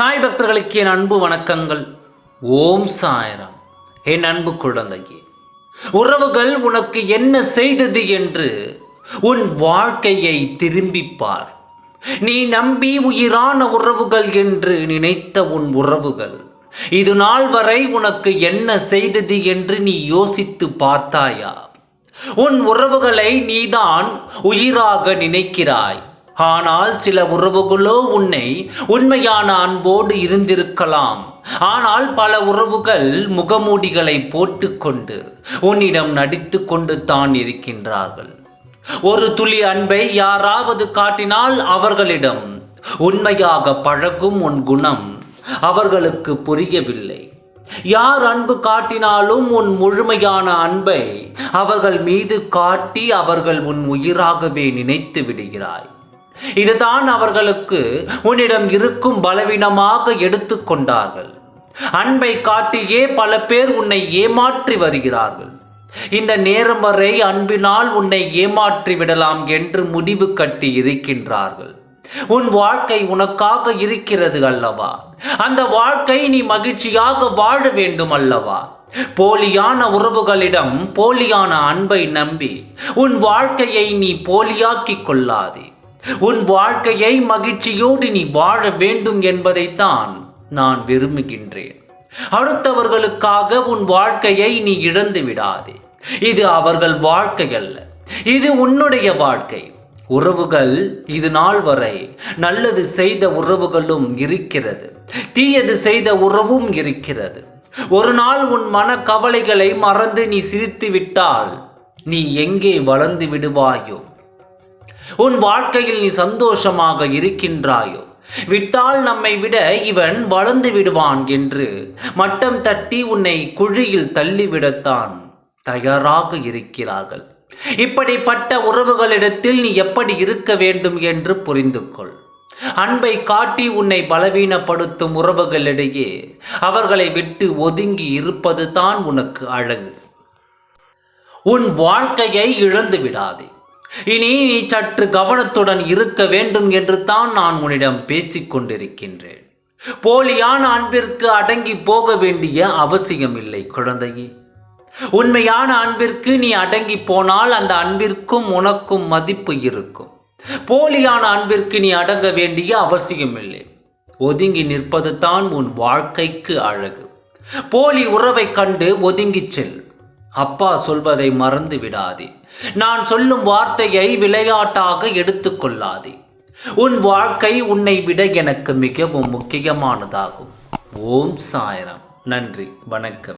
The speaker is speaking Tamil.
சாய் பக்தர்களுக்கு என் அன்பு வணக்கங்கள். ஓம் சாயரம். என் அன்பு குழந்தையே உறவுகள் உனக்கு என்ன செய்தது என்று உன் வாழ்க்கையை திரும்பிப்பார் நீ நம்பி உயிரான உறவுகள் என்று நினைத்த உன் உறவுகள் இது நாள் வரை உனக்கு என்ன செய்தது என்று நீ யோசித்து பார்த்தாயா? உன் உறவுகளை நீதான் உயிராக நினைக்கிறாய். ஆனால் சில உறவுகளோ உன்னை உண்மையான அன்போடு இருந்திருக்கலாம். ஆனால் பல உறவுகள் முகமூடிகளை போட்டுக்கொண்டு உன்னிடம் நடித்து கொண்டு தான் இருக்கின்றார்கள். ஒரு துளி அன்பை யாராவது காட்டினால் அவர்களிடம் உண்மையாக பழகும் உன் குணம் அவர்களுக்கு புரியவில்லை. யார் அன்பு காட்டினாலும் உன் முழுமையான அன்பை அவர்கள் மீது காட்டி அவர்கள் உன் உயிராகவே நினைத்து விடுகிறாய். இதுதான் அவர்களுக்கு உன்னிடம் இருக்கும் பலவீனமாக எடுத்துக்கொண்டார்கள் அன்பை காட்டியே பல பேர் உன்னை ஏமாற்றி வருகிறார்கள். இந்த நேரம் வரை அன்பினால் உன்னை ஏமாற்றி விடலாம் என்று முடிவு கட்டி இருக்கின்றார்கள். உன் வாழ்க்கை உனக்காக இருக்கிறது அல்லவா? அந்த வாழ்க்கை நீ மகிழ்ச்சியாக வாழ வேண்டும் அல்லவா? போலியான உறவுகளிடம் போலியான அன்பை நம்பி உன் வாழ்க்கையை நீ போலியாக்கிக் கொள்ளாதே. உன் வாழ்க்கையை மகிழ்ச்சியோடு நீ வாழ வேண்டும் என்பதைத்தான் நான் விரும்புகின்றேன். அடுத்தவர்களுக்காக உன் வாழ்க்கையை நீ இழந்து விடாதே. இது அவர்கள் வாழ்க்கை அல்ல. இது உன்னுடைய வாழ்க்கை. உறவுகள் இது நாள் வரை நல்லது செய்த உறவுகளும் இருக்கிறது. தீயது செய்த உறவும் இருக்கிறது. ஒரு நாள் உன் மன கவலைகளை மறந்து நீ சிரித்து விட்டால் நீ எங்கே வளர்ந்து விடுவாயோ? உன் வாழ்க்கையில் நீ சந்தோஷமாக இருக்கின்றாயோ? விட்டால் நம்மை விட இவன் வளர்ந்து விடுவான் என்று மட்டம் தட்டி உன்னை குழியில் தள்ளிவிடத்தான் தயாராக இருக்கிறார்கள். இப்படிப்பட்ட உறவுகளிடத்தில் நீ எப்படி இருக்க வேண்டும் என்று புரிந்து கொள் அன்பை காட்டி உன்னை பலவீனப்படுத்தும் உறவுகளிடையே அவர்களை விட்டு ஒதுங்கி இருப்பது தான் உனக்கு அழகு. உன் வாழ்க்கையை இழந்து விடாதே இனி நீ சற்று கவனத்துடன் இருக்க வேண்டும் என்று தான் நான் உன்னிடம் பேசிக் கொண்டிருக்கின்றேன் போலியான அன்பிற்கு அடங்கி போக வேண்டிய அவசியம் இல்லை குழந்தையே. உண்மையான அன்பிற்கு நீ அடங்கி போனால் அந்த அன்பிற்கும் உனக்கும் மதிப்பு இருக்கும். போலியான அன்பிற்கு நீ அடங்க வேண்டிய அவசியம் இல்லை. ஒதுங்கி நிற்பது தான் உன் வாழ்க்கைக்கு அழகு. போலி உறவை கண்டு ஒதுங்கிச் செல். அப்பா சொல்வதை மறந்து விடாதே. நான் சொல்லும் வார்த்தையை விளையாட்டாக எடுத்துக்கொள்ளாதே உன் வாழ்க்கை உன்னை விட எனக்கு மிகவும் முக்கியமானதாகும். ஓம் சாயரம். நன்றி. வணக்கம்.